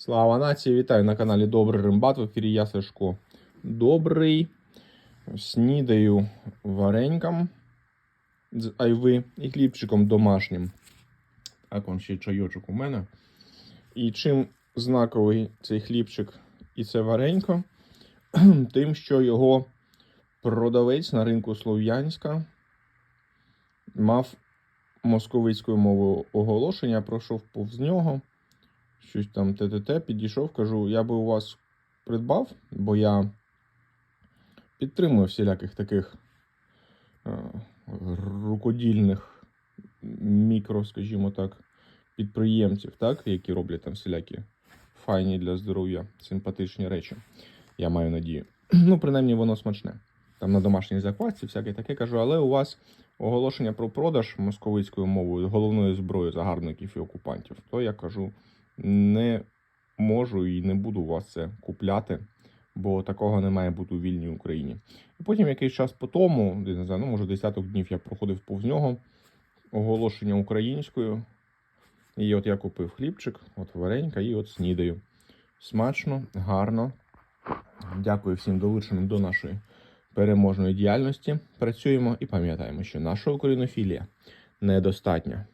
Слава нації! Вітаю на каналі Добрий Римбат. В ефірі я Сашко. Добрий. Снідаю вареньком з айви і хлібчиком домашнім. Так, он ще чайочок у мене. І чим знаковий цей хлібчик і це варенько, тим, що його продавець на ринку Слов'янська мав московицькою мовою оголошення, пройшов повз нього щось там ТТТ, підійшов, кажу, я би у вас придбав, бо я підтримую всіляких таких е, рукодільних мікро, скажімо так, підприємців, так, які роблять там всілякі файні для здоров'я, симпатичні речі. Я маю надію. Ну, принаймні, воно смачне. Там на домашній заквасці, всяке таке кажу, але у вас оголошення про продаж московицькою мовою головною зброєю загарбників і окупантів, то я кажу, не можу і не буду у вас це купляти, бо такого не має бути у вільній Україні. І потім якийсь час по тому, не знаю, ну може десяток днів я проходив повз нього, оголошення українською. І от я купив хлібчик, от варенька, і от снідаю. Смачно, гарно. Дякую всім долученим до нашої переможної діяльності. Працюємо і пам'ятаємо, що наша українофілія недостатня.